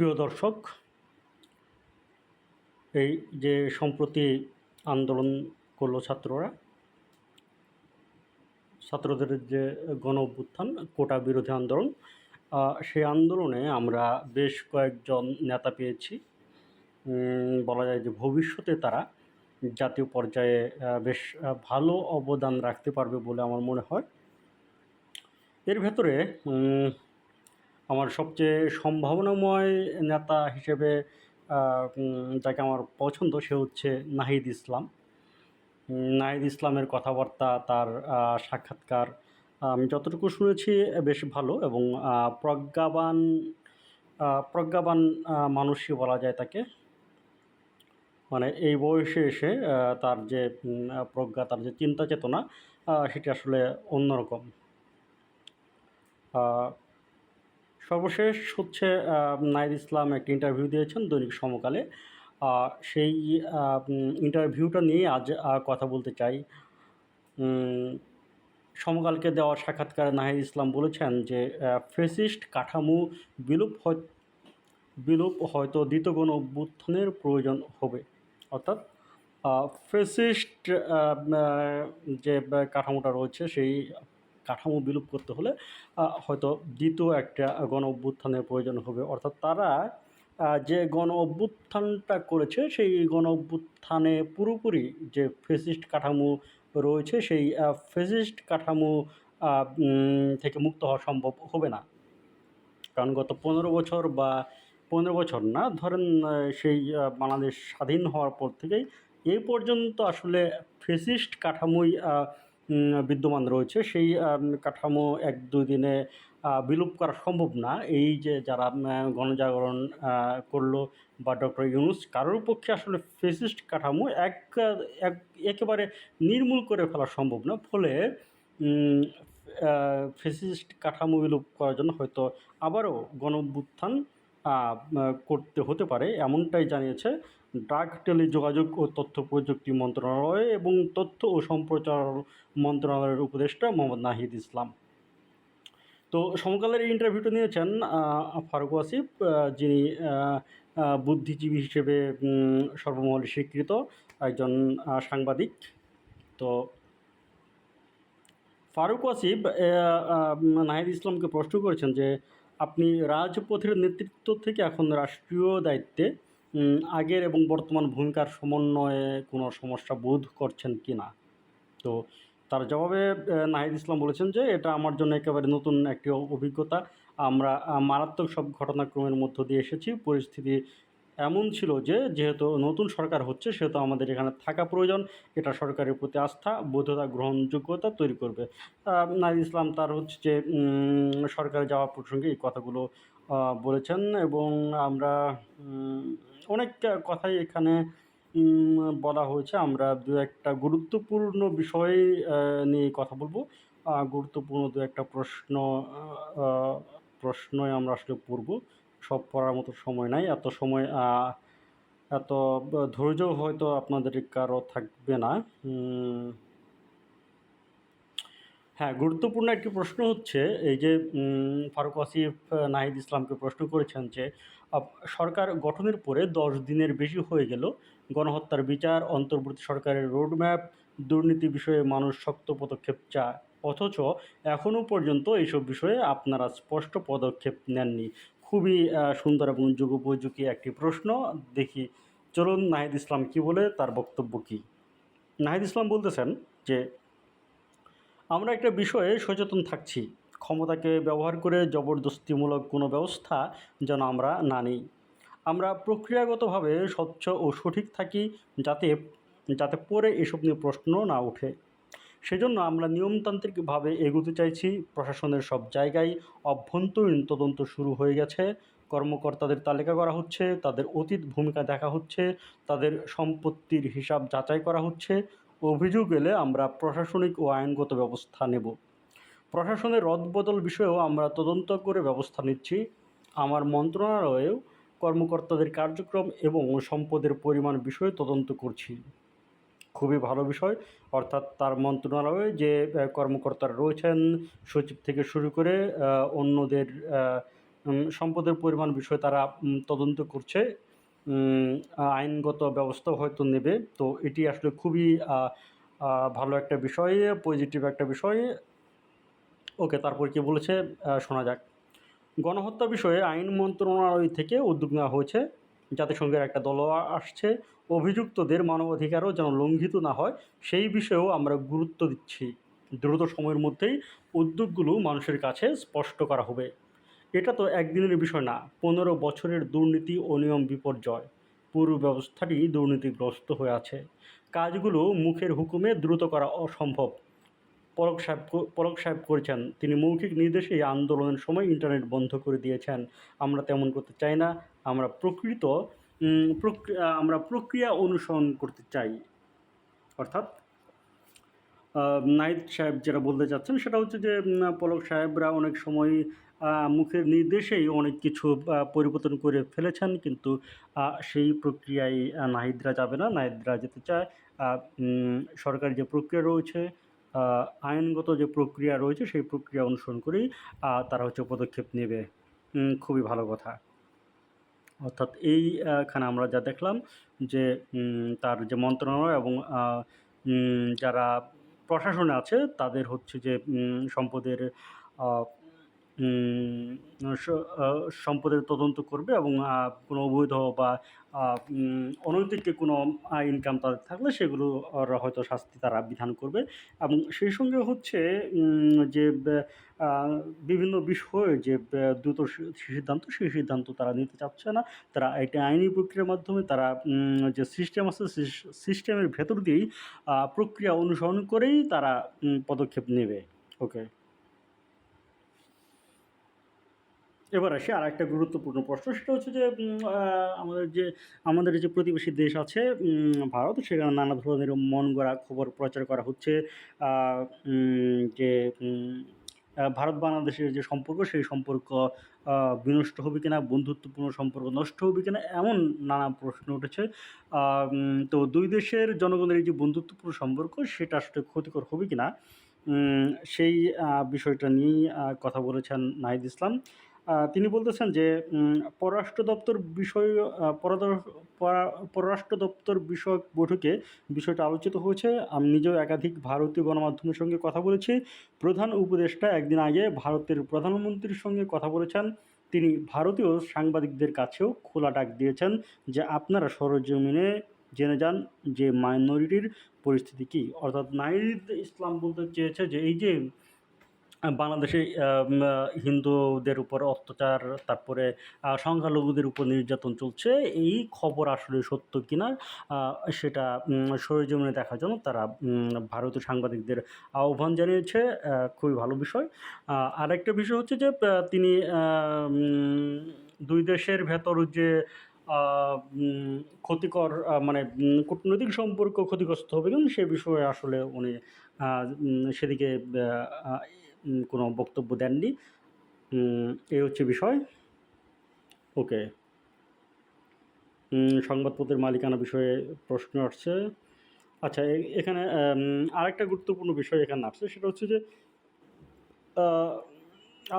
প্রিয় দর্শক, এই যে সম্প্রতি আন্দোলন করল ছাত্ররা, ছাত্রদের যে গণ অভ্যুত্থান কোটা বিরোধী আন্দোলন সেই আন্দোলনে আমরা বেশ কয়েকজন নেতা পেয়েছি। বলা যায় যে ভবিষ্যতে তারা জাতীয় পর্যায়ে বেশ ভালো অবদান রাখতে পারবে বলে আমার মনে হয়। এর ভেতরে আমার সবচেয়ে সম্ভাবনাময় নেতা হিসেবে যাকে আমার পছন্দ সে হচ্ছে নাহিদ ইসলাম। নাহিদ ইসলামের কথাবার্তা, তার সাক্ষাৎকার আমি যতটুকু শুনেছি বেশ ভালো এবং প্রজ্ঞাবান প্রজ্ঞাবান মানুষই বলা যায় তাকে। মানে এই বয়সে এসে তার যে প্রজ্ঞা, তার যে চিন্তা চেতনা সেটি আসলে অন্যরকম। সর্বশেষ হচ্ছে নাইদ ইসলাম একটি ইন্টারভিউ দিয়েছেন দৈনিক সমকালে। সেই ইন্টারভিউটা নিয়ে আজ কথা বলতে চাই। সমকালকে দেওয়া সাক্ষাৎকারে নাহিদ ইসলাম বলেছেন যে ফেসিস্ট কাঠামো বিলোপ হয়, বিলোপ হয়তো দ্বিতীয় কোনো অভ্যুত্থানের প্রয়োজন হবে। অর্থাৎ ফেসিস্ট যে কাঠামোটা রয়েছে, সেই কাঠামো বিলোপ করতে হলে হয়তো দ্বিতীয় একটা গণ অভ্যুত্থানের প্রয়োজন হবে। অর্থাৎ তারা যে গণ অভ্যুত্থানটা করেছে, সেই গণ অভ্যুত্থানে পুরোপুরি যে ফেসিস্ট কাঠামো রয়েছে, সেই ফেসিস্ট কাঠামো থেকে মুক্ত হওয়া সম্ভব হবে না। কারণ গত পনেরো বছর বা পনেরো বছর না, ধরেন সেই বাংলাদেশ স্বাধীন হওয়ার পর থেকেই এই পর্যন্ত আসলে ফেসিস্ট কাঠামোই বিদ্যমান রয়েছে। সেই কাঠামো এক দুই দিনে বিলুপ করা সম্ভব না। এই যে যারা গণজাগরণ করল বা ডক্টর ইউনুস, কারোর পক্ষে আসলে ফেসিস্ট কাঠামো এক এক, একেবারে নির্মূল করে ফেলা সম্ভব না। ফলে ফেসিস্ট কাঠামো বিলুপ করার জন্য হয়তো আবারও গণ করতে হতে পারে, এমনটাই জানিয়েছে ডাক টেলি যোগাযোগ ও তথ্য প্রযুক্তি মন্ত্রণালয় এবং তথ্য ও সম্প্রচার মন্ত্রণালয়ের উপদেষ্টা মোহাম্মদ নাহিদ ইসলাম। তো সমকালের এই ইন্টারভিউটা নিয়েছেন ফারুক ওয়াসিফ যিনি বুদ্ধিজীবী হিসেবে সর্বমহলে স্বীকৃত একজন সাংবাদিক। তো ফারুক ওয়াসিফ নাহিদ ইসলামকে প্রশ্ন করেছেন যে আপনি রাজপথের নেতৃত্ব থেকে এখন রাষ্ট্রীয় দায়িত্বে আগের এবং বর্তমান ভূমিকার সমন্বয়ে কোনো সমস্যা বোধ করছেন কি না? তো তার জবাবে নাহিদ ইসলাম বলেছেন যে, এটা আমার জন্য একেবারে নতুন একটি অভিজ্ঞতা। আমরা মারাত্মক সব ঘটনাক্রমের মধ্য দিয়ে এসেছি। পরিস্থিতি এমন ছিল যে, যেহেতু নতুন সরকার হচ্ছে, সেহেতু আমাদের এখানে থাকা প্রয়োজন। এটা সরকারের প্রতি আস্থা, বৈধতা, গ্রহণযোগ্যতা তৈরি করবে। নাহিদ ইসলাম তার হচ্ছে যে সরকারে যাওয়া প্রসঙ্গে এই কথাগুলো বলেছেন এবং আমরা অনেক কথাই এখানে বলা হয়েছে। আমরা দু একটা গুরুত্বপূর্ণ বিষয় নিয়ে কথা বলব। গুরুত্বপূর্ণ দু একটা প্রশ্ন প্রশ্নই আমরা আসলে পড়ব। সব পড়ার মতো সময় নাই। এত সময় এত ধৈর্য হয়তো আপনাদের কারও থাকবে না। হ্যাঁ গুরুত্বপূর্ণ একটি প্রশ্ন হচ্ছে, এই যে ফারুক আসিফ, নাহিদ ইসলামকে প্রশ্ন করেছেন যে সরকার গঠনের পরে দশ দিনের বেশি হয়ে গেল। গণহত্যার বিচার, অন্তর্বর্তী সরকারের রোডম্যাপ, দুর্নীতি বিষয়ে মানুষ শক্ত পদক্ষেপ চায়। অথচ এখনও পর্যন্ত এইসব বিষয়ে আপনারা স্পষ্ট পদক্ষেপ নেননি। খুবই সুন্দর এবং যুগোপযোগী একটি প্রশ্ন। দেখি, চলুন নাহিদ ইসলাম কি বলে, তার বক্তব্য কী? নাহিদ ইসলাম বলতেছেন যে, আমরা একটা বিষয়ে সচেতন থাকছি। ক্ষমতাকে ব্যবহার করে জবরদস্তিমূলক কোনো ব্যবস্থা যেন আমরা না নিই। আমরা প্রক্রিয়াগতভাবে স্বচ্ছ ও সঠিক থাকি যাতে যাতে পরে এসব নিয়ে প্রশ্ন না ওঠে। সেজন্য আমরা নিয়মতান্ত্রিকভাবে এগোতে চাইছি। প্রশাসনের সব জায়গায় অভ্যন্তরীণ তদন্ত শুরু হয়ে গেছে। কর্মকর্তাদের তালিকা করা হচ্ছে, তাদের অতীত ভূমিকা দেখা হচ্ছে, তাদের সম্পত্তির হিসাব যাচাই করা হচ্ছে। অভিযোগ এলে আমরা প্রশাসনিক ও আইনগত ব্যবস্থা নেব। প্রশাসনের রদবদল বিষয়েও আমরা তদন্ত করে ব্যবস্থা নিচ্ছি। আমার মন্ত্রণালয়েও কর্মকর্তাদের কার্যক্রম এবং সম্পদের পরিমাণ বিষয়ে তদন্ত করছি। খুবই ভালো বিষয়। অর্থাৎ তার মন্ত্রণালয়ে যে কর্মকর্তারা রয়েছেন, সচিব থেকে শুরু করে অন্যদের সম্পদের পরিমাণ বিষয়ে তারা তদন্ত করছে। আইনগত ব্যবস্থা হয়তো নেবে। তো এটি আসলে খুবই ভালো একটা বিষয়, পজিটিভ একটা বিষয়। ওকে, তারপর কি বলেছে? শোনা যাক। গণহত্যা বিষয়ে আইন মন্ত্রণালয় থেকে উদ্যোগ নেওয়া হয়েছে। জাতিসংঘের একটা দল আসছে। অভিযুক্তদের মানবাধিকারও যেন লঙ্ঘিত না হয়, সেই বিষয়েও আমরা গুরুত্ব দিচ্ছি। দ্রুত সময়ের মধ্যেই উদ্যোগগুলো মানুষের কাছে স্পষ্ট করা হবে। এটা তো একদিনের বিষয় না, পনেরো বছরের দুর্নীতি ও নিয়ম বিপর্যয়। পুরো ব্যবস্থাটি দুর্নীতিগ্রস্ত হয়ে আছে। কাজগুলো মুখের হুকুমে দ্রুত করা অসম্ভব। পলক সাহেব পলক সাহেব করেছেন, তিনি মৌখিক নির্দেশে আন্দোলনের সময় ইন্টারনেট বন্ধ করে দিয়েছেন। আমরা তেমন করতে চাই না, আমরা প্রকৃত আমরা প্রক্রিয়া অনুসরণ করতে চাই। অর্থাৎ নাহিদ সাহেব যেটা বলতে চাচ্ছেন সেটা হচ্ছে যে পলক সাহেবরা অনেক সময় মুখের নির্দেশেই অনেক কিছু পরিবর্তন করে ফেলেছেন। কিন্তু সেই প্রক্রিয়ায় নাহিদরা যাবে না। নাহিদরা যেতে চায় সরকারি যে প্রক্রিয়া রয়েছে আইনগত যে প্রক্রিয়া রয়েছে, সেই প্রক্রিয়া অনুসরণ করেই তারা হচ্ছে পদক্ষেপ নেবে। খুবই ভালো কথা। অর্থাৎ এইখানে আমরা যা দেখলাম যে তার যে মন্ত্রণালয় এবং যারা প্রশাসনে আছে, তাদের হচ্ছে যে সম্পদের সম্পদের তদন্ত করবে এবং কোনো অবৈধ বা অনৈতিক কোনো ইনকাম তাদের থাকলে সেগুলো হয়তো শাস্তি তারা বিধান করবে। এবং সেই সঙ্গে হচ্ছে যে বিভিন্ন বিষয়ে যে দ্রুত সিদ্ধান্ত, সেই সিদ্ধান্ত তারা নিতে চাচ্ছে না। তারা এটা আইনি প্রক্রিয়ার মাধ্যমে তারা যে সিস্টেম আছে সিস্টেমের ভেতর দিয়েই প্রক্রিয়া অনুসরণ করেই তারা পদক্ষেপ নেবে। ওকে এবার আসি আর একটা গুরুত্বপূর্ণ প্রশ্ন, সেটা হচ্ছে যে আমাদের যে আমাদের যে প্রতিবেশী দেশ আছে ভারত, সেখানে নানা ধরনের মন গড়া খবর প্রচার করা হচ্ছে যে ভারত বাংলাদেশের যে সম্পর্ক, সেই সম্পর্ক বিনষ্ট হবে কিনা, বন্ধুত্বপূর্ণ সম্পর্ক নষ্ট হবে কিনা, এমন নানা প্রশ্ন উঠেছে। তো দুই দেশের জনগণের এই যে বন্ধুত্বপূর্ণ সম্পর্ক, সেটা আসলে ক্ষতিকর হবে কিনা সেই বিষয়টা নিয়েই কথা বলেছেন নাহিদ ইসলাম। তিনি বলতেছেন যে পররাষ্ট্র দপ্তর বিষয় পররাষ্ট্র দপ্তর বিষয়ক বৈঠকে বিষয়টা আলোচিত হয়েছে। আমি নিজেও একাধিক ভারতীয় গণমাধ্যমের সঙ্গে কথা বলেছি। প্রধান উপদেষ্টা একদিন আগে ভারতের প্রধানমন্ত্রীর সঙ্গে কথা বলেছেন। তিনি ভারতীয় সাংবাদিকদের কাছেও খোলা ডাক দিয়েছেন যে, আপনারা সরজমিনে জেনে যান যে মাইনরিটির পরিস্থিতি কী। অর্থাৎ নাহিদ ইসলাম বলতে চেয়েছে যে, এই যে বাংলাদেশে হিন্দুদের উপর অত্যাচার, তারপরে সংখ্যালঘুদের উপর নির্যাতন চলছে, এই খবর আসলে সত্য কিনা সেটা সরেজমিনে দেখার জন্য তারা ভারতীয় সাংবাদিকদের আহ্বান জানিয়েছে খুবই ভালো বিষয়। আরেকটা বিষয় হচ্ছে যে তিনি দুই দেশের ভেতর যে ক্ষতিকর মানে কূটনৈতিক সম্পর্ক ক্ষতিগ্রস্ত হবে কিন্তু সে বিষয়ে আসলে উনি সেদিকে কোনো বক্তব্য দেননি। এই হচ্ছে বিষয়। ওকে। সংবাদপত্রের মালিকানা বিষয়ে প্রশ্ন আসছে। আচ্ছা এখানে আরেকটা গুরুত্বপূর্ণ বিষয় এখানে আসছে, সেটা হচ্ছে যে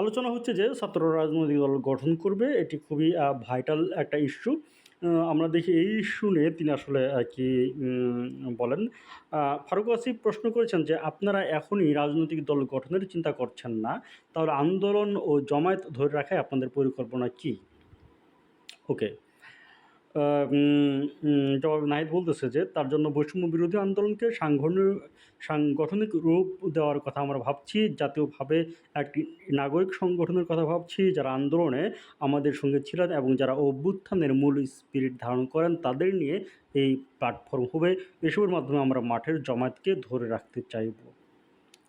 আলোচনা হচ্ছে যে ছাত্র রাজনৈতিক দল গঠন করবে, এটি খুবই ভাইটাল একটা ইস্যু আমরা দেখি এই শুনে তিনি আসলে কি বলেন ফারুক আসিফ প্রশ্ন করেছেন যে, আপনারা এখনই রাজনৈতিক দল গঠনের চিন্তা করছেন না। তাহলে আন্দোলন ও জমায়েত ধরে রাখায় আপনাদের পরিকল্পনা কী? ওকে নাহিদ বলতেছে যে তার জন্য বৈষম্য বিরোধী আন্দোলনকে সাংগঠনিক সাংগঠনিক রূপ দেওয়ার কথা আমরা ভাবছি, জাতীয়ভাবে একটি নাগরিক সংগঠনের কথা ভাবছি, যারা আন্দোলনে আমাদের সঙ্গে ছিলেন এবং যারা অভ্যুত্থানের মূল স্পিরিট ধারণ করেন তাদের নিয়ে এই প্ল্যাটফর্ম হবে। এসবের মাধ্যমে আমরা মাঠের জমায়েতকে ধরে রাখতে চাইব।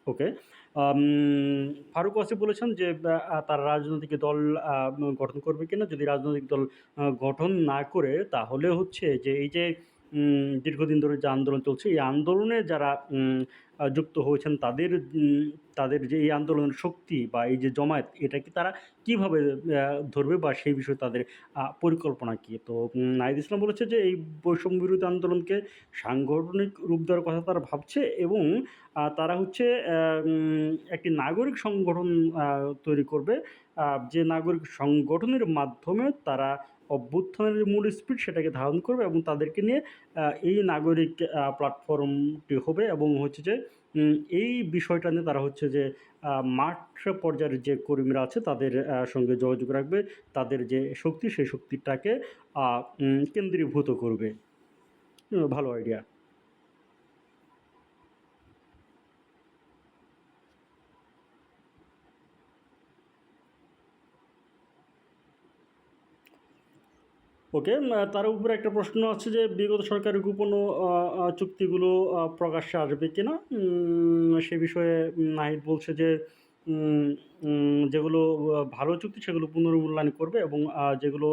ওকে। ফারুক ওয়াসি বলেছেন যে তারা রাজনৈতিক দল গঠন করবে কিনা, যদি রাজনৈতিক দল গঠন না করে, তাহলে হচ্ছে যে, এই যে দীর্ঘদিন ধরে যে আন্দোলন চলছে, এই আন্দোলনে যারা যুক্ত হয়েছেন, তাদের তাদের যে এই আন্দোলনের শক্তি বা এই যে জমায়েত এটাকে তারা কীভাবে ধরবে বা সেই বিষয়ে তাদের পরিকল্পনা কী? তো নাহিদ ইসলাম বলেছে যে এই বৈষম্য বিরোধী আন্দোলনকে সাংগঠনিক রূপ দেওয়ার কথা তারা ভাবছে এবং তারা হচ্ছে একটি নাগরিক সংগঠন তৈরি করবে। যে নাগরিক সংগঠনের মাধ্যমে তারা অভ্যুত্থানের যে মূল স্পিড সেটাকে ধারণ করবে এবং তাদেরকে নিয়ে এই নাগরিক প্ল্যাটফর্মটি হবে এবং হচ্ছে যে এই বিষয়টা নিয়ে তারা হচ্ছে যে মাঠ পর্যায়ের যে কর্মীরা আছে তাদের সঙ্গে যোগাযোগ রাখবে। তাদের যে শক্তি সেই শক্তিটাকে কেন্দ্রীভূত করবে। ভালো আইডিয়া। ওকে, তার উপরে একটা প্রশ্ন আছে যে বিগত সরকারের গোপন চুক্তিগুলো প্রকাশ্যে আসবে কিনা? সে বিষয়ে নাহিদ বলছে যে যেগুলো ভালো চুক্তি সেগুলো পুনর্মূল্যায়ন করবে এবং যেগুলো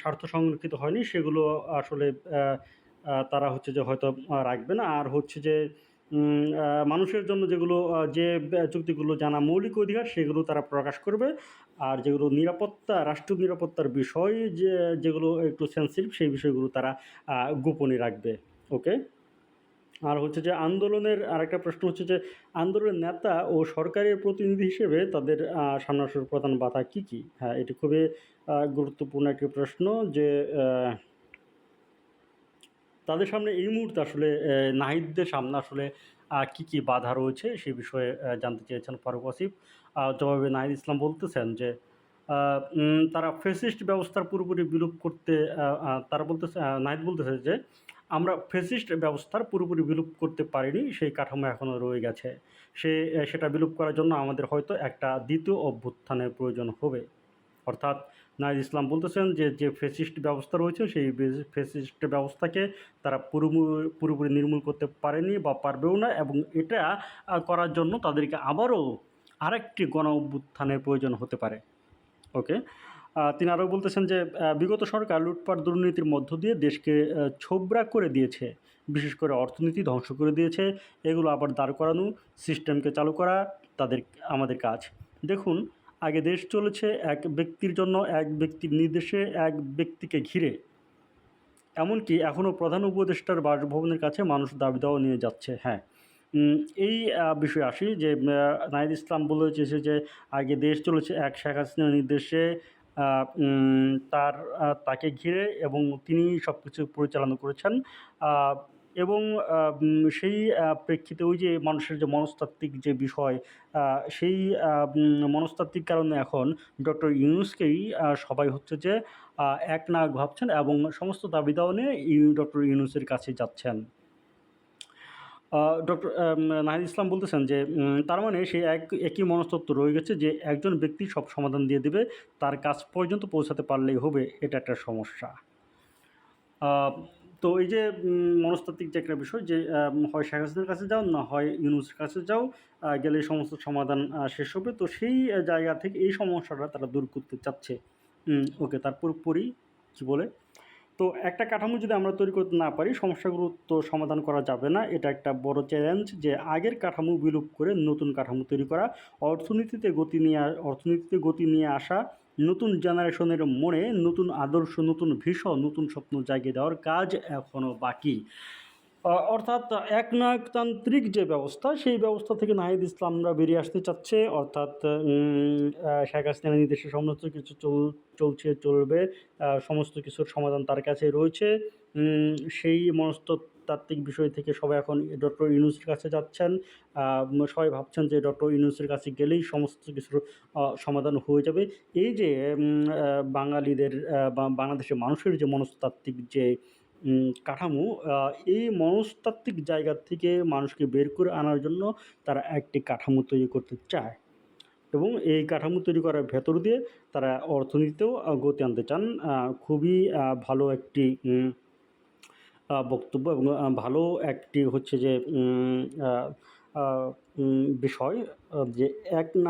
স্বার্থ সংরক্ষিত হয়নি সেগুলো আসলে তারা হচ্ছে যে হয়তো রাখবে না। আর হচ্ছে যে মানুষের জন্য যেগুলো যে চুক্তিগুলো জানা মৌলিক অধিকার সেগুলো তারা প্রকাশ করবে। আর যেগুলো নিরাপত্তা, রাষ্ট্রীয় নিরাপত্তার বিষয় যে যেগুলো একটু সেনসিটিভ সেই বিষয়গুলো তারা গোপনে রাখবে। ওকে? আর হচ্ছে যে আন্দোলনের আরেকটা প্রশ্ন হচ্ছে যে আন্দোলনের নেতা ও সরকারের প্রতিনিধি হিসেবে তাদের আ সামনে আসার প্রধান বাধা কী, কী? হ্যাঁ, এটি খুবই গুরুত্বপূর্ণ একটি প্রশ্ন যে তাদের সামনে এই মুহূর্তে আসলে নাহিদদের সামনে আসলে কী, কী বাধা রয়েছে সে বিষয়ে জানতে চেয়েছেন ফারুক আসিফ। জবাবে নাহিদ ইসলাম বলতেছেন যে তারা ফেসিস্ট ব্যবস্থার পুরোপুরি বিলোপ করতে তারা বলতেছে নাহিদ বলতেছে যে, "আমরা ফেসিস্ট ব্যবস্থার পুরোপুরি বিলোপ করতে পারিনি। সেই কাঠামো এখনও রয়ে গেছে। সে সেটা বিলোপ করার জন্য আমাদের হয়তো একটা দ্বিতীয় অভ্যুত্থানের প্রয়োজন হবে।" অর্থাৎ নাহিদ ইসলাম বলতেছেন যে, যে ফেসিস্ট ব্যবস্থা রয়েছে সেই ফেসিস্ট ব্যবস্থাকে তারা পুরোপুরি নির্মূল করতে পারেনি বা পারবেও না এবং এটা করার জন্য তাদেরকে আবারও আরেকটি গণ অভ্যুত্থানের প্রয়োজন হতে পারে। ওকে? তিনি আরও বলতেছেন যে, "বিগত সরকার লুটপাট দুর্নীতির মধ্য দিয়ে দেশকে ছোবরা করে দিয়েছে। বিশেষ করে অর্থনীতি ধ্বংস করে দিয়েছে। এগুলো আবার দাঁড় করানো, সিস্টেমকে চালু করা তাদের আমাদের কাজ। দেখুন, আগে দেশ চলেছে এক ব্যক্তির জন্য, এক ব্যক্তির নির্দেশে, এক ব্যক্তিকে ঘিরে। এমনকি এখনও প্রধান উপদেষ্টার বাসভবনের কাছে মানুষ দাবি-দাওয়া নিয়ে যাচ্ছে।" হ্যাঁ, এই বিষয়ে আসি যে নাহিদ ইসলাম বলেছে যে, "আগে দেশ চলেছে এক শেখ হাসিনার নির্দেশে, তার তাকে ঘিরে এবং তিনিই সবকিছু পরিচালনা করেছেন।" এবং সেই প্রেক্ষিতে ওই যে মানুষের যে মনস্তাত্ত্বিক যে বিষয়, সেই মনস্তাত্ত্বিক কারণে এখন ডক্টর ইউনুসকেই সবাই হচ্ছে যে এক একনায়ক ভাবছেন এবং সমস্ত দাবি-দাওয়া নিয়ে ডক্টর ইউনুসের কাছে যাচ্ছেন। ডক্টর নাহিদ ইসলাম বলতেছেন যে, "তার মানে সেই এক একই মনস্তত্ত্ব রয়ে গেছে যে একজন ব্যক্তি সব সমাধান দিয়ে দেবে তার কাজ পর্যন্ত পৌঁছাতে পারলেই হবে। এটা একটা সমস্যা।" তো এই যে মনস্তাত্ত্বিক যে একটা বিষয় যে হয় শেখ হাসিনার কাছে যাও, না হয় ইউনূসের কাছে যাও। গেলে সমস্ত সমাধান শেষ হবে। তো সেই জায়গা থেকে এই সমস্যাটা তারা দূর করতে চাচ্ছে। ওকে, তারপর পড়ি কী বলে? তো একটা কাঠামো যদি আমরা তৈরি করতে না পারি, সমস্যাগুলো তো সমাধান করা যাবে না। এটা একটা বড় চ্যালেঞ্জ যে আগের কাঠামো বিলোপ করে নতুন কাঠামো তৈরি করা। অর্থনীতিতে গতি নিয়ে অর্থনীতিতে গতি নিয়ে আসা, নতুন জেনারেশনের মনে নতুন আদর্শ, নতুন ভিশন, নতুন স্বপ্ন জাগিয়ে দেওয়ার কাজ এখনও বাকি। অর্থাৎ একনায়কতান্ত্রিক যে ব্যবস্থা, সেই ব্যবস্থা থেকে নাহিদ ইসলামরা বেরিয়ে আসতে চাচ্ছে। অর্থাৎ শেখ হাসিনার নির্দেশে সমস্ত কিছু চল চলছে, চলবে। সমস্ত কিছুর সমাধান তার কাছে রয়েছে। সেই মনস্তত্ত্বাত্ত্বিক বিষয় থেকে সবাই এখন ডক্টর ইউনূসের কাছে যাচ্ছেন। সবাই ভাবছেন যে ডক্টর ইউনুসের কাছে গেলেই সমস্ত কিছুর সমাধান হয়ে যাবে। এই যে বাঙালিদের বা বাংলাদেশের মানুষের যে মনস্তাত্ত্বিক যে কাঠামো, এই মনস্তাত্ত্বিক জায়গা থেকে মানুষকে বের করে আনার জন্য তারা একটি কাঠামো তৈরি করতে চায়। এবং এই কাঠামো তৈরি করার ভেতর দিয়ে তারা অর্থনীতিতেও গতি আনতে চান। খুবই ভালো একটি বক্তব্য এবং ভালো একটি হচ্ছে যে বিষয় যে এক উম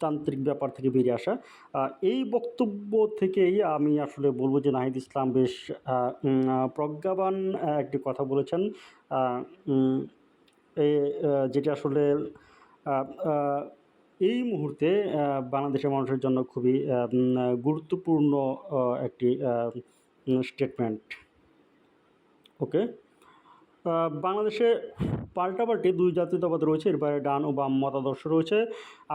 একনায়কতান্ত্রিক ব্যাপার থেকে বেরিয়ে আসা। এই বক্তব্য থেকেই আমি আসলে বলব যে নাহিদ ইসলাম বেশ প্রজ্ঞাবান একটি কথা বলেছেন। যেটা আসলে এই মুহূর্তে বাংলাদেশের মানুষের জন্য খুবই গুরুত্বপূর্ণ একটি স্টেটমেন্ট ওকে বাংলাদেশে পাল্টাপাল্টি দুই জাতীয়তাবাদ রয়েছে। এর বাইরে ডান ও বাম মতাদর্শ রয়েছে।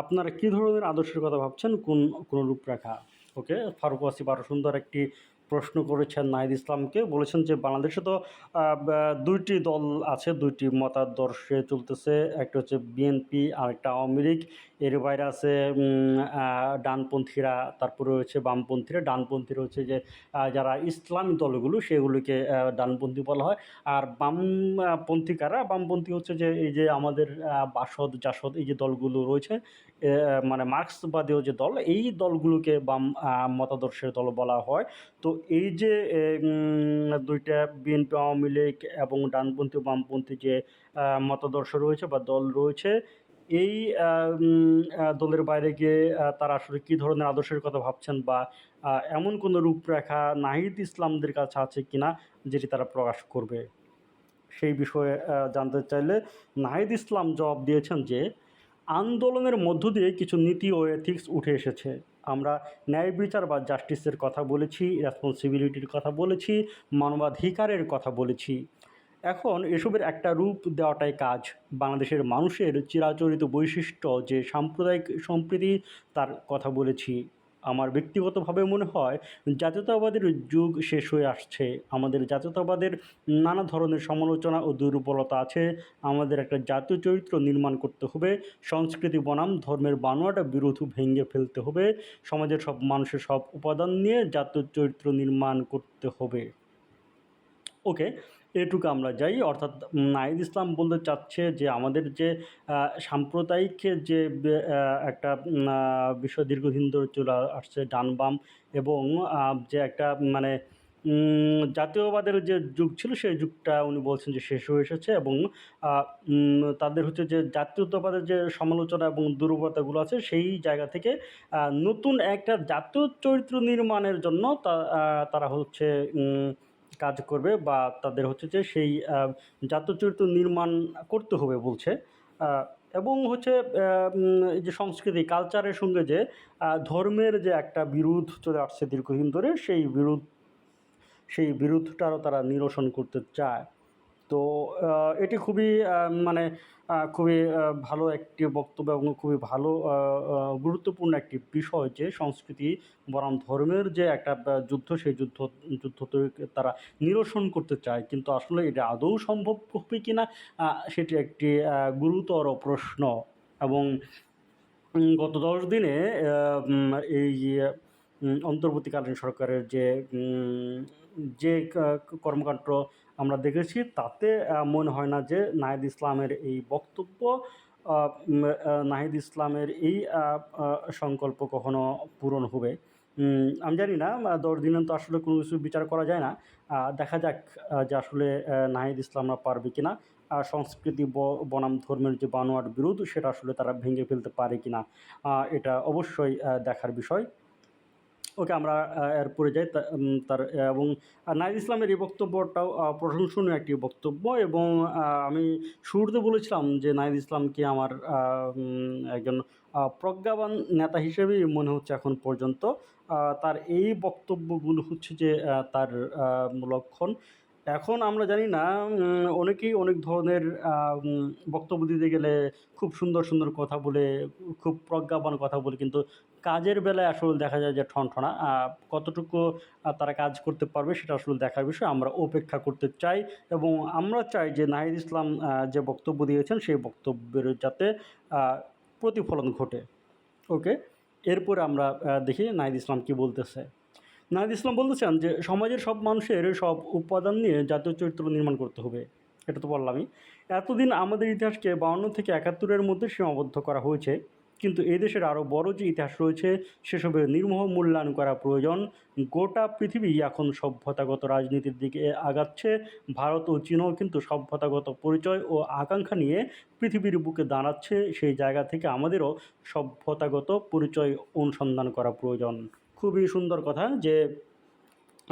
আপনারা কী ধরনের আদর্শের কথা ভাবছেন? কোন কোন রূপরেখা? ওকে, ফারুক ওয়াসিফ আরও সুন্দর একটি প্রশ্ন করেছেন নাহিদ ইসলামকে। বলেছেন যে, বাংলাদেশে তো দুইটি দল আছে, দুইটি মতাদর্শে চলতেছে। একটা হচ্ছে বিএনপি আর একটা আওয়ামী লীগ। এর বাইরে আছে ডানপন্থীরা, তারপরে রয়েছে বামপন্থীরা, ডানপন্থীরা হচ্ছে যে যারা ইসলামী দলগুলো, সেগুলোকে ডানপন্থী বলা হয়। আর বামপন্থী কারা বামপন্থী হচ্ছে যে, এই যে আমাদের বাসদ, জাসদ, এই যে দলগুলো রয়েছে মানে মার্ক্সবাদীয় যে দল, এই দলগুলোকে বাম মতাদর্শের দল বলা হয়। তো এই যে দুইটা বিএনপি, আওয়ামী লীগ এবং ডানপন্থী, বামপন্থী যে মতাদর্শ রয়েছে বা দল রয়েছে এই দলের বাইরে গিয়ে তারা আসলে কী ধরনের আদর্শের কথা ভাবছেন বা এমন কোনো রূপরেখা নাহিদ ইসলামদের কাছে আছে কিনা যেটি তারা প্রকাশ করবে? সেই বিষয়ে জানতে চাইলে নাহিদ ইসলাম জবাব দিয়েছেন যে, আন্দোলনের মধ্য দিয়ে কিছু নীতি ও এথিক্স উঠে এসেছে। আমরা ন্যায় বিচার বা জাস্টিসের কথা বলেছি রেসপন্সিবিলিটির কথা বলেছি, মানবাধিকারের কথা বলেছি। এখন এসবের একটা রূপ দেওয়াটাই কাজ। বাংলাদেশের মানুষের চিরাচরিত বৈশিষ্ট্য যে সাম্প্রদায়িক সম্প্রীতি, তার কথা বলেছি। আমার ব্যক্তিগতভাবে মনে হয়, জাতীয়তাবাদের যুগ শেষ হয়ে আসছে। আমাদের জাতীয়তাবাদের নানা ধরনের সমালোচনা ও দুর্বলতা আছে। আমাদের একটা জাতীয় চরিত্র নির্মাণ করতে হবে। সংস্কৃতি, বনাম, ধর্মের বানোয়াটা বিরোধ ভেঙে ফেলতে হবে। সমাজের সব মানুষের সব উপাদান নিয়ে জাতীয় চরিত্র নির্মাণ করতে হবে। ওকে, এটুকু আমরা যাই। অর্থাৎ নাহিদ ইসলাম বলতে চাচ্ছে যে, আমাদের যে সাম্প্রদায়িক যে একটা বিষয় দীর্ঘদিন ধরে চলে আসছে ডানবাম এবং যে একটা মানে জাতীয়বাদের যে যুগ ছিল, সেই যুগটা উনি বলছেন যে, শেষ হয়ে এসেছে এবং তাদের হচ্ছে যে, জাতীয়তাবাদের যে সমালোচনা এবং দুর্বলতাগুলো আছে, সেই জায়গা থেকে নতুন একটা জাতীয় চরিত্র নির্মাণের জন্য তারা হচ্ছে কাজ করবে বা তাদের হচ্ছে যে সেই জাতচরিত্র চরিত্র নির্মাণ করতে হবে বলছে। এবং হচ্ছে যে সংস্কৃতি কালচারের সঙ্গে যে ধর্মের যে একটা বিরোধ চলে আসছে দীর্ঘদিন ধরে, সেই বিরোধ, সেই বিরোধটারও তারা নিরসন করতে চায়। তো এটি খুবই মানে খুবই ভালো একটি বক্তব্য এবং খুবই ভালো গুরুত্বপূর্ণ একটি বিষয় যে সংস্কৃতি বনাম ধর্মের যে একটা যুদ্ধ, সেই যুদ্ধ যুদ্ধ তারা নিরসন করতে চায়। কিন্তু আসলে এটা আদৌ সম্ভব হবে কি না সেটি একটি গুরুতর প্রশ্ন এবং গত দশ দিনে এই অন্তর্বর্তীকালীন সরকারের যে যে কর্মকাণ্ড আমরা দেখেছি তাতে মনে হয় না যে নাহিদ ইসলামের এই বক্তব্য নাহিদ ইসলামের এই সংকল্প কখনো পূরণ হবে। আমি জানি না দশ দিনে তো আসলে কোনো কিছু বিচার করা যায় না। দেখা যাক যে আসলে নাহিদ ইসলামরা পারবে কি না সংস্কৃতি বনাম ধর্মের যে বানোয়াট বিরোধ সেটা আসলে তারা ভেঙে ফেলতে পারে কিনা আহ, এটা অবশ্যই দেখার বিষয়। ওকে আমরা এরপরে যাই তার এবং নাইজ ইসলামের এই বক্তব্যটাও প্রশংসনীয় একটি বক্তব্য এবং আমি শুরুতে বলেছিলাম যে নাইজ ইসলামকে আমার একজন প্রজ্ঞাবান নেতা হিসেবেই মনে হচ্ছে এখন পর্যন্ত। তার এই বক্তব্যগুলো হচ্ছে যে তার লক্ষণ। এখন আমরা জানি না অনেকেই অনেক ধরনের বক্তব্য দিতে গেলে খুব সুন্দর সুন্দর কথা বলে, খুব প্রজ্ঞাবান কথা বলে, কিন্তু কাজের বেলায় আসলে দেখা যায় যে ঠনঠনা কতটুকু তারা কাজ করতে পারবে সেটা আসলে দেখার বিষয়। আমরা অপেক্ষা করতে চাই এবং আমরা চাই যে নাহিদ ইসলাম যে বক্তব্য দিয়েছেন সেই বক্তব্যের যাতে প্রতিফলন ঘটে। ওকে? এরপরে আমরা দেখি নাহিদ ইসলাম কি বলতেছে। নাহিদ ইসলাম বলতেছেন যে, সমাজের সব মানুষের সব উপাদান নিয়ে জাতীয় চরিত্র নির্মাণ করতে হবে। এটা তো বললামই। এতদিন আমাদের ইতিহাসকে বাউন্ন থেকে একাত্তরের মধ্যে সীমাবদ্ধ করা হয়েছে। কিন্তু এদেশের দেশের আরও বড় যে ইতিহাস রয়েছে সেসবের নির্মোহ মূল্যায়ন করা প্রয়োজন। গোটা পৃথিবী এখন সভ্যতাগত রাজনীতির দিকে আগাচ্ছে। ভারত ও চীনও কিন্তু সভ্যতাগত পরিচয় ও আকাঙ্ক্ষা নিয়ে পৃথিবীর বুকে দাঁড়াচ্ছে। সেই জায়গা থেকে আমাদেরও সভ্যতাগত পরিচয় অনুসন্ধান করা প্রয়োজন। খুবই সুন্দর কথা যে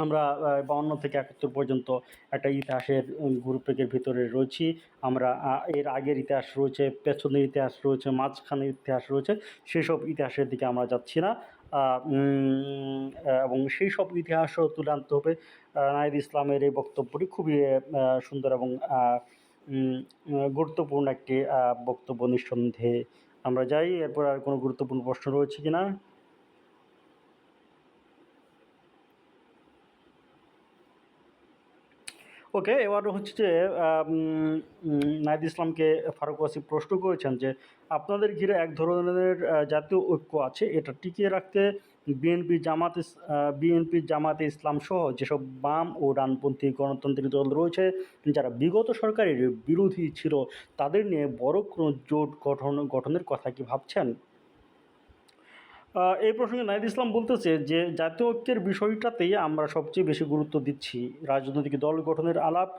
আমরা বাউন্ন থেকে একাত্তর পর্যন্ত একটা ইতিহাসের গ্রুপের ভিতরে রয়েছি। আমরা এর আগের ইতিহাস রয়েছে, পেছনের ইতিহাস রয়েছে, মাঝখানের ইতিহাস রয়েছে, সেসব ইতিহাসের দিকে আমরা যাচ্ছি না। এবং সেই সব ইতিহাসও তুলে আনতে হবে। নাহিদ ইসলামের এই বক্তব্যটি খুবই সুন্দর এবং গুরুত্বপূর্ণ একটি বক্তব্য নিঃসন্দেহে আমরা যাই। এরপর আর কোনো গুরুত্বপূর্ণ প্রশ্ন রয়েছে কি না ওকে, এবার হচ্ছে যে নাহিদ ইসলামকে ফারুক ওয়াসি প্রশ্ন করেছেন যে, আপনাদের ঘিরে এক ধরনের জাতীয় ঐক্য আছে, এটা টিকিয়ে রাখতে বিএনপি জামাত বিএনপি জামাতে ইসলাম সহ যেসব বাম ও ডানপন্থী গণতান্ত্রিক দল রয়েছে, যারা বিগত সরকারের বিরোধী ছিল, তাদের নিয়ে বড় কোনো জোট গঠন, গঠনের কথা কি ভাবছেন? এই প্রসঙ্গে নাহিদ ইসলাম বলতেছে যে জাতীয় ঐক্যের বিষয়টাতেই আমরা সবচেয়ে বেশি গুরুত্ব দিচ্ছি রাজনৈতিক দল গঠনের আলাপ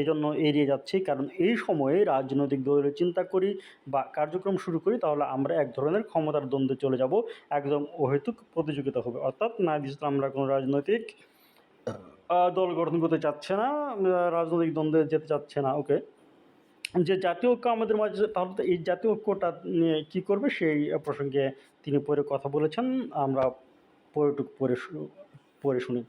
এজন্য এড়িয়ে যাচ্ছি। কারণ এই সময়ে রাজনৈতিক দলের চিন্তা করি বা কার্যক্রম শুরু করি, তাহলে আমরা এক ধরনের ক্ষমতার দ্বন্দ্বে চলে যাব, একদম অহেতুক প্রতিযোগিতা হবে। অর্থাৎ নাহিদ ইসলাম আমরা কোনো রাজনৈতিক দল গঠন করতে চাচ্ছে না রাজনৈতিক দ্বন্দ্বে যেতে চাচ্ছে না। ওকে যে জাতীয় ঐক্য আমাদের মাঝে, তাহলে তো এই জাতীয় ঐক্যটা কী করবে সেই প্রসঙ্গে তিনি পরে কথা বলেছেন। আমরা পরেটুকু পরে পরে শুনি।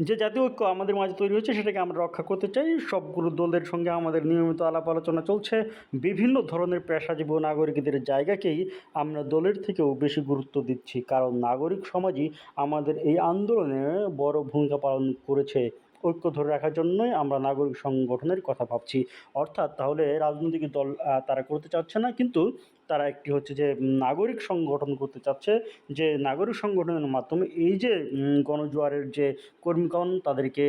যে জাতীয় ঐক্য আমাদের মাঝে তৈরি হয়েছে সেটাকে আমরা রক্ষা করতে চাই। সবগুলো দলের সঙ্গে আমাদের নিয়মিত আলাপ আলোচনা চলছে। বিভিন্ন ধরনের পেশাজীবী নাগরিকদের জায়গাকেই আমরা দলের থেকেও বেশি গুরুত্ব দিচ্ছি। কারণ নাগরিক সমাজই আমাদের এই আন্দোলনে বড় ভূমিকা পালন করেছে। ঐক্য ধরে রাখার জন্যই আমরা নাগরিক সংগঠনের কথা ভাবছি। অর্থাৎ তাহলে রাজনৈতিক দল তারা করতে চাচ্ছে না, কিন্তু তারা একটি হচ্ছে যে নাগরিক সংগঠন করতে চাচ্ছে, যে নাগরিক সংগঠনের মাধ্যমে এই যে গণজোয়ারের যে কর্মীগণ, তাদেরকে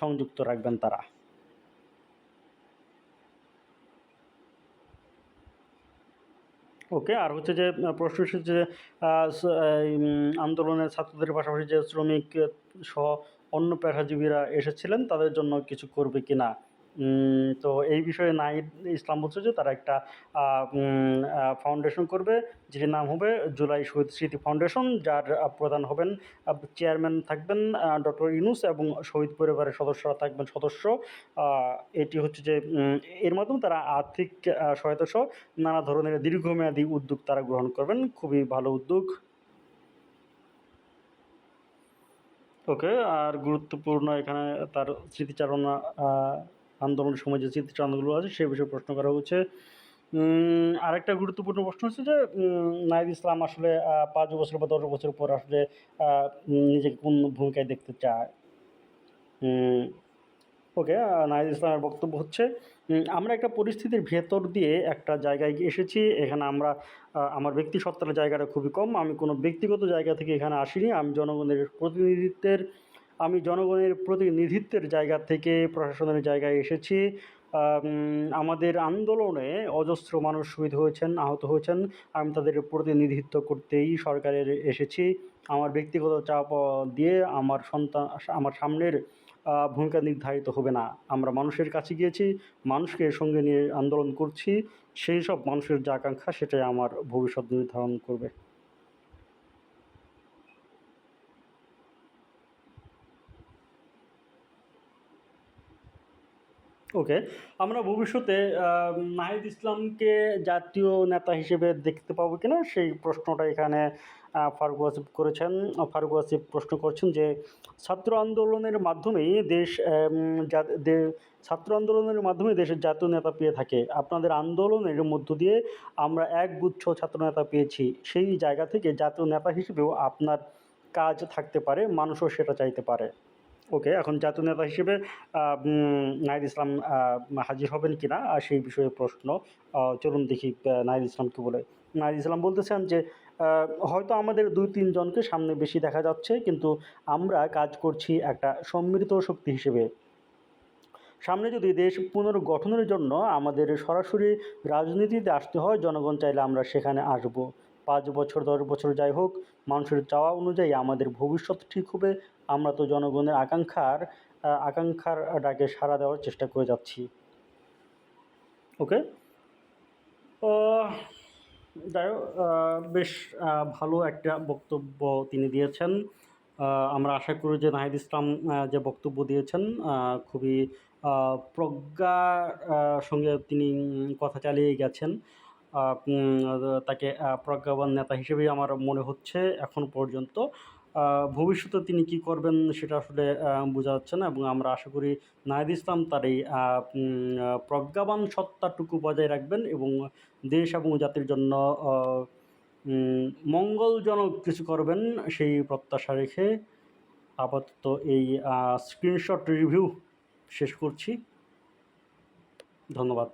সংযুক্ত রাখবেন তারা। ওকে, আর হচ্ছে যে প্রশ্ন এসেছে যে আন্দোলনের ছাত্রদের পাশাপাশি যে শ্রমিক সহ অন্য পেশাজীবীরা এসেছিলেন, তাদের জন্য কিছু করবে কি না তো এই বিষয়ে নাহিদ ইসলাম বলছে যে তারা একটা ফাউন্ডেশন করবে, যেটির নাম হবে জুলাই শহীদ স্মৃতি ফাউন্ডেশন যার প্রধান হবেন চেয়ারম্যান থাকবেন ডক্টর ইনুস এবং শহীদ পরিবারের সদস্যরা থাকবেন সদস্য। এটি হচ্ছে যে এর মাধ্যমে তারা আর্থিক সহায়তা সহ নানা ধরনের দীর্ঘমেয়াদী উদ্যোগ তারা গ্রহণ করবেন। খুবই ভালো উদ্যোগ। ওকে, আর গুরুত্বপূর্ণ এখানে তার স্মৃতিচারণা আন্দোলনের সময় যে স্মৃতিচারণাগুলো আছে সে বিষয়ে প্রশ্ন করা হচ্ছে। আরেকটা গুরুত্বপূর্ণ প্রশ্ন হচ্ছে যে নাহিদ ইসলাম আসলে পাঁচ বছর বা দশ বছর পর আসলে নিজেকে কোন ভূমিকায় দেখতে চায়? ওকে নাহিদ ইসলামের বক্তব্য হচ্ছে আমরা একটা পরিস্থিতির ভেতর দিয়ে একটা জায়গায় গিয়ে এসেছি। এখানে আমরা আমার ব্যক্তি সত্তার জায়গাটা খুবই কম। আমি কোনো ব্যক্তিগত জায়গা থেকে এখানে আসিনি। আমি জনগণের প্রতিনিধিত্বের, আমি জনগণের প্রতিনিধিত্বের জায়গা থেকে প্রশাসনের জায়গায় এসেছি। আমাদের আন্দোলনে অজস্র মানুষ শহীদ হয়েছেন, আহত হয়েছেন। আমি তাদের প্রতিনিধিত্ব করতেই সরকারের এসেছি। আমার ব্যক্তিগত চাপ দিয়ে আমার সন্তান, আমার সামনের ভূমিকা নির্ধারিত হবে না। আমরা মানুষের কাছে গিয়েছি, মানুষকে সঙ্গে নিয়ে আন্দোলন করছি, সেই সব মানুষের যে আকাঙ্ক্ষা সেটাই আমার ভবিষ্যৎ নির্ধারণ করবে। ওকে, আমরা ভবিষ্যতে নাহিদ ইসলামকে জাতীয় নেতা হিসেবে দেখতে পাবো কিনা সেই প্রশ্নটা এখানে ফারুক ওয়াসিফ করেছেন। ফারুক ওয়াসিফ প্রশ্ন করছেন যে, ছাত্র আন্দোলনের মাধ্যমেই দেশ ছাত্র আন্দোলনের মাধ্যমে দেশের জাতীয় নেতা পেয়ে থাকে। আপনাদের আন্দোলনের মধ্য দিয়ে আমরা এক গুচ্ছ ছাত্র নেতা পেয়েছি। সেই জায়গা থেকে জাতীয় নেতা হিসেবেও আপনার কাজ থাকতে পারে, মানুষও সেটা চাইতে পারে। ওকে, এখন জাতীয় নেতা হিসেবে নাহিদ ইসলাম হাজির হবেন কি না সেই বিষয়ে প্রশ্ন। চলুন দেখি নাহিদ ইসলাম কী বলে। নাহিদ ইসলাম বলতেছেন যে হয়তো আমাদের দুই তিনজনকে সামনে বেশি দেখা যাচ্ছে, কিন্তু আমরা কাজ করছি একটা সম্মিলিত শক্তি হিসেবে। সামনে যদি দেশ পুনর্গঠনের জন্য আমাদের সরাসরি রাজনীতিতে আসতে হয়, জনগণ চাইলে আমরা সেখানে আসব। পাঁচ বছর, দশ বছর যাই হোক, মানুষের চাওয়া অনুযায়ী আমাদের ভবিষ্যৎ ঠিক হবে। আমরা তো জনগণের আকাঙ্ক্ষার আকাঙ্ক্ষার ডাকে সাড়া দেওয়ার চেষ্টা করে যাচ্ছি। ওকে? যাই হোক বেশ ভালো একটা বক্তব্য তিনি দিয়েছেন। আমরা আশা করি যে নাহিদ ইসলাম যে বক্তব্য দিয়েছেন খুবই প্রজ্ঞা সঙ্গে তিনি কথা চালিয়ে গেছেন। তাকে প্রজ্ঞাবান নেতা হিসেবেই আমার মনে হচ্ছে এখন পর্যন্ত। ভবিষ্যতে তিনি কি করবেন সেটা আসলে বোঝা যাচ্ছে না এবং আমরা আশা করি নাহিদ ইসলাম তার এই প্রজ্ঞাবান সত্তাটুকু বজায় রাখবেন এবং দেশ এবং জাতির জন্য মঙ্গলজনক কিছু করবেন সেই প্রত্যাশা রেখে আপাতত এই স্ক্রিনশট রিভিউ শেষ করছি। ধন্যবাদ।